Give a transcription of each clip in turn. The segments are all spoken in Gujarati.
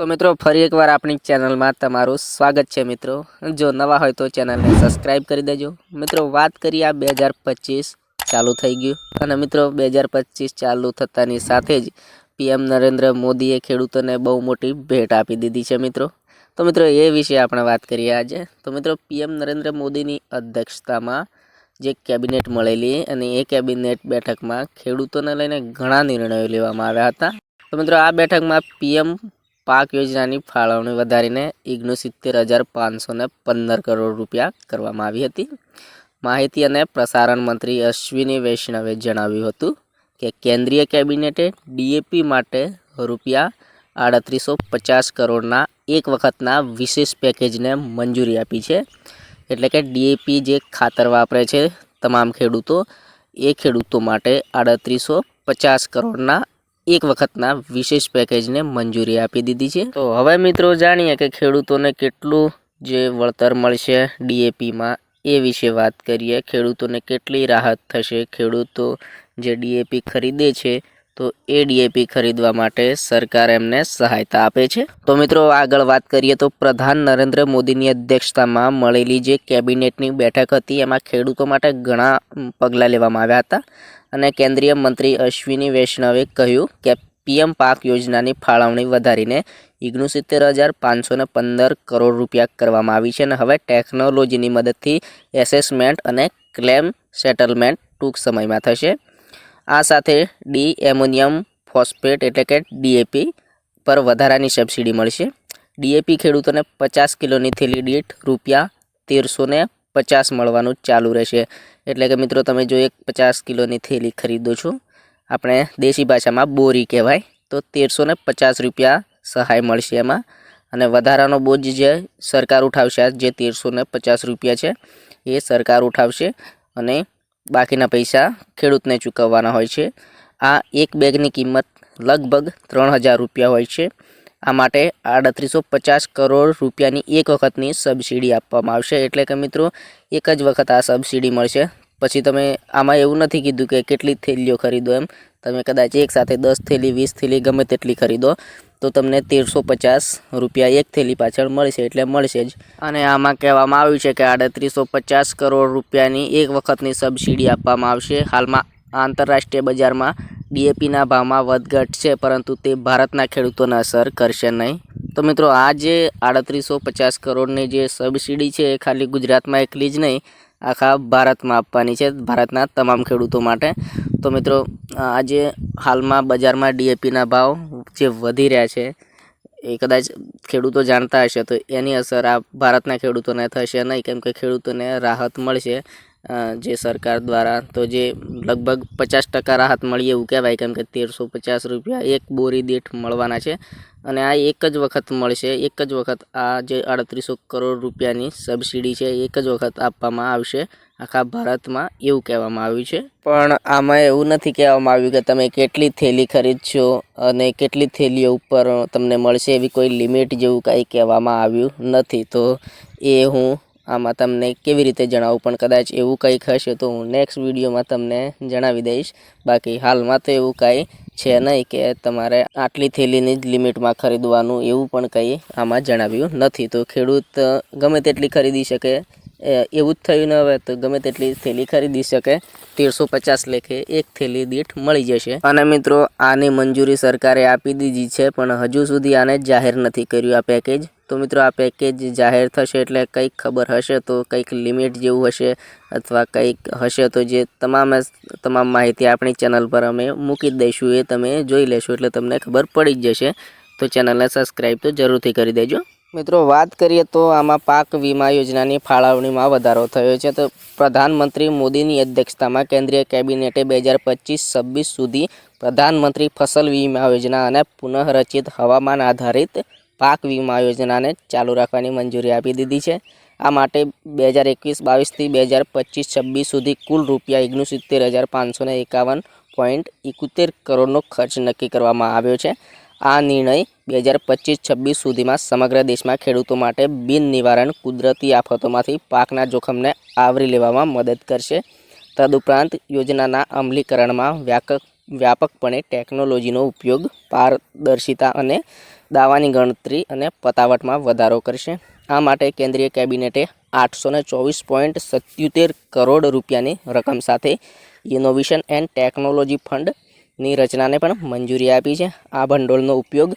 તો મિત્રો, ફરી એકવાર આપણી ચેનલમાં તમારું સ્વાગત છે મિત્રો. જો નવા હોય તો ચેનલને સબસ્ક્રાઈબ કરી દેજો. મિત્રો, વાત કરીએ આ બે હજાર પચીસ ચાલુ થઈ ગયું. અને મિત્રો, બે હજાર પચીસ ચાલુ થતાની સાથે જ પીએમ નરેન્દ્ર મોદીએ ખેડૂતોને બહુ મોટી ભેટ આપી દીધી છે મિત્રો. તો મિત્રો, એ વિશે આપણે વાત કરીએ આજે. તો મિત્રો, પીએમ નરેન્દ્ર મોદીની અધ્યક્ષતામાં જે કેબિનેટ મળેલી અને એ કેબિનેટ બેઠકમાં ખેડૂતોને લઈને ઘણા નિર્ણયો લેવામાં આવ્યા હતા. તો મિત્રો, આ બેઠકમાં પીએમ પાક યોજનાની ફાળવણી વધારીને ઇગ્નુ સિત્તેર હજાર પાંચસો પંદર કરોડ રૂપિયા કરવામાં આવી હતી. માહિતી અને પ્રસારણ મંત્રી અશ્વિની વૈષ્ણવે જણાવ્યું હતું કે કેન્દ્રીય કેબિનેટે ડીએપી માટે રૂપિયા આડત્રીસો પચાસ કરોડના એક વખતના વિશેષ પેકેજને મંજૂરી આપી છે. એટલે કે ડીએપી જે ખાતર વાપરે છે તમામ ખેડૂતો, એ ખેડૂતો માટે આડત્રીસો પચાસ કરોડના એક વખતના વિશેષ પેકેજને મંજૂરી આપી દીધી છે. તો હવે મિત્રો જાણીએ કે ખેડૂતોને કેટલું જે વળતર મળશે ડીએપીમાં એ વિશે વાત કરીએ. ખેડૂતોને કેટલી રાહત થશે? ખેડૂતો જે ડીએપી ખરીદે છે, તો એ ડીએપી ખરીદવા માટે સરકાર એમને સહાયતા આપે છે. તો મિત્રો આગળ વાત કરીએ તો પ્રધાન નરેન્દ્ર મોદીની અધ્યક્ષતામાં મળેલી જે કેબિનેટની બેઠક હતી, એમાં ખેડૂતો માટે ઘણા પગલાં લેવામાં આવ્યા હતા. અને કેન્દ્રીય મંત્રી અશ્વિની વૈષ્ણવે કહ્યું કે પીએમ પાક યોજનાની ફાળવણી વધારીને ઓગણસિત્તેર હજાર પાંચસોને પંદર કરોડ રૂપિયા કરવામાં આવી છે અને હવે ટેકનોલોજીની મદદથી એસેસમેન્ટ અને ક્લેમ સેટલમેન્ટ ટૂંક સમયમાં થશે. આ સાથે ડી એમોનિયમ ફોસ્ફેટ એટલે કે ડીએપી પર વધારાની સબસિડી મળશે. ડીએપી ખેડૂતોને પચાસ કિલોની થેલી દીઠ રૂપિયા તેરસો ને પચાસ મળવાનું ચાલુ રહેશે. એટલે કે મિત્રો, તમે જો એક પચાસ કિલોની થેલી ખરીદો છો, આપણે દેશી ભાષામાં બોરી કહેવાય, તો તેરસો ને પચાસ રૂપિયા સહાય મળશે એમાં. અને વધારાનો બોજ જે સરકાર ઉઠાવશે, આ જે તેરસો ને પચાસ રૂપિયા છે, એ સરકાર ઉઠાવશે અને બાકીના પૈસા ખેડૂતને ચૂકવવાના હોય છે. આ એક બેગની કિંમત લગભગ ત્રણ હજાર રૂપિયા હોય છે. આ માટે આડત્રીસો પચાસ કરોડ રૂપિયાની એક વખતની સબસિડી આપવામાં આવશે. એટલે કે મિત્રો, એક જ વખત આ સબસિડી મળશે. પછી તમે આમાં એવું નથી કીધું કે કેટલી થેલીઓ ખરીદો એમ. તમે કદાચ એક સાથે દસ થેલી, વીસ થેલી ગમે તેટલી ખરીદો, તો તમને તેરસો પચાસ રૂપિયા એક થેલી પાછળ મળશે. એટલે મળશે જ. અને આમાં કહેવામાં આવ્યું છે કે આડત્રીસો પચાસ કરોડ રૂપિયાની એક વખતની સબસિડી આપવામાં આવશે. હાલમાં આંતરરાષ્ટ્રીય બજારમાં ડીએપીના ભાવમાં વધઘટ છે, પરંતુ તે ભારતના ખેડૂતોને અસર કરશે નહીં. તો મિત્રો, આ જે આડત્રીસો પચાસ કરોડની જે સબસિડી છે, એ ખાલી ગુજરાતમાં એકલી જ નહીં, આખા ભારતમાં આપવાની છે, ભારતના તમામ ખેડૂતો માટે. તો મિત્રો આજે હાલમાં બજારમાં ડીએપીના ભાવ જે વધી રહ્યા છે, એ કદાચ ખેડૂતો જાણતા હશે, તો એની અસર આ ભારતના ખેડૂતોને થશે નહીં. કેમ કે ખેડૂતોને રાહત મળશે. જે સરકાર દ્વારા તો જે લગભગ પચાસ ટકા રાહત મળી એવું કહેવાય, કેમ કે તેરસો પચાસ રૂપિયા એક બોરી દીઠ મળવાના છે. અને આ એક જ વખત મળશે, એક જ વખત આ જે આડત્રીસો કરોડ રૂપિયાની સબસિડી છે એક જ વખત આપવામાં આવશે, આખા ભારતમાં એવું કહેવામાં આવ્યું છે. પણ આમાં એવું નથી કહેવામાં આવ્યું કે તમે કેટલી થેલી ખરીદશો અને કેટલી થેલીઓ ઉપર તમને મળશે એવી કોઈ લિમિટ જેવું કાંઈ કહેવામાં આવ્યું નથી. તો એ હું આમાં તમને કેવી રીતે જણાવું? પણ કદાચ એવું કંઈક હશે તો હું નેક્સ્ટ વિડીયોમાં તમને જણાવી દઈશ. બાકી હાલમાં તો એવું કાંઈ છે નહીં કે તમારે આટલી થેલીની જ લિમિટમાં ખરીદવાનું એવું પણ કંઈ આમાં જણાવ્યું નથી. તો ખેડૂત ગમે તેટલી ખરીદી શકે એવું જ થયું ને હવે તો ગમે તેટલી થેલી ખરીદી શકે. તેરસો પચાસ લેખે એક થેલી દીઠ મળી જશે. અને મિત્રો, આની મંજૂરી સરકારે આપી દીધી છે, પણ હજુ સુધી આને જાહેર નથી કર્યું આ પેકેજ. તો મિત્રો, આ પેકેજ જાહેર થશે એટલે કંઈક ખબર હશે તો કંઈક લિમિટ જેવું હશે અથવા કંઈક હશે તો જે તમામ તમામ માહિતી આપણી ચેનલ પર અમે મૂકી દઈશું, એ તમે જોઈ લેશો એટલે તમને ખબર પડી જ જશે. તો ચેનલને સબસ્ક્રાઈબ તો જરૂરથી કરી દેજો. મિત્રો, વાત કરીએ તો આમાં પાક વીમા યોજનાની ફાળવણીમાં વધારો થયો છે. તો પ્રધાનમંત્રી મોદીની અધ્યક્ષતામાં કેન્દ્રીય કેબિનેટે બે હજાર પચીસ છવ્વીસ સુધી પ્રધાનમંત્રી ફસલ વીમા યોજના અને પુનઃરચિત હવામાન આધારિત પાક વીમા યોજનાને ચાલુ રાખવાની મંજૂરી આપી દીધી છે. આ માટે બે હજાર એકવીસ બાવીસથી બે હજાર પચીસ છવ્વીસ સુધી કુલ રૂપિયા ઓગણસિત્તેર હજાર પાંચસો એકાવન પોઈન્ટ એકોતેર કરોડનો ખર્ચ નક્કી કરવામાં આવ્યો છે. આ નિર્ણય બે હજાર પચીસ, છવ્વીસ સુધીમાં સમગ્ર દેશમાં ખેડૂતો માટે બિન નિવારણ કુદરતી આફતોમાંથી પાકના જોખમને આવરી લેવામાં મદદ કરશે. તદુપરાંત યોજનાના અમલીકરણમાં વ્યાપક વ્યાપકપણે ટેકનોલોજીનો ઉપયોગ, પારદર્શિતા અને દાવાની ગણતરી અને પતાવટમાં વધારો કરશે. આ માટે કેન્દ્રીય કેબિનેટે આઠસો ને ચોવીસ પોઈન્ટ સત્યોતેર કરોડ રૂપિયાની રકમ સાથે ઇનોવેશન એન્ડ ટેકનોલોજી ફંડની રચનાને પણ મંજૂરી આપી છે. આ ભંડોળનો ઉપયોગ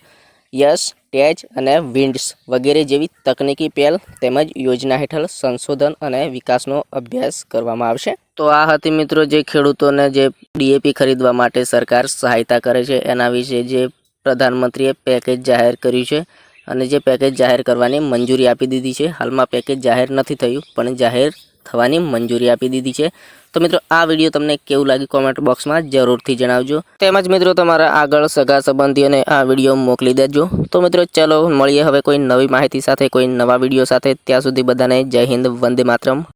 યસ ટેચ અને વિન્ડ્સ વગેરે જેવી તકનીકી પહેલ તેમજ યોજના હેઠળ સંશોધન અને વિકાસનો અભ્યાસ કરવામાં આવશે. તો આ હતી મિત્રો જે ખેડૂતોને જે ડીએપી ખરીદવા માટે સરકાર સહાયતા કરે છે, એના વિશે જે પ્રધાનમંત્રીએ પેકેજ જાહેર કર્યું છે અને જે પેકેજ જાહેર કરવાની મંજૂરી આપી દીધી છે. હાલમાં પેકેજ જાહેર નથી થયું, પણ જાહેર થવાની મંજૂરી આપી દીધી છે. તો મિત્રો, આ વીડિયો તમને કેવું લાગ્યું કોમેન્ટ બોક્સમાં જરૂરથી જણાવજો. તેમજ મિત્રો, તમારા આગળ સગા સંબંધીઓને આ વીડિયો મોકલી દેજો. તો મિત્રો, ચલો મળીએ હવે કોઈ નવી માહિતી સાથે, કોઈ નવા વીડિયો સાથે. ત્યાં સુધી બધાને જય હિન્દ, વંદે માતરમ.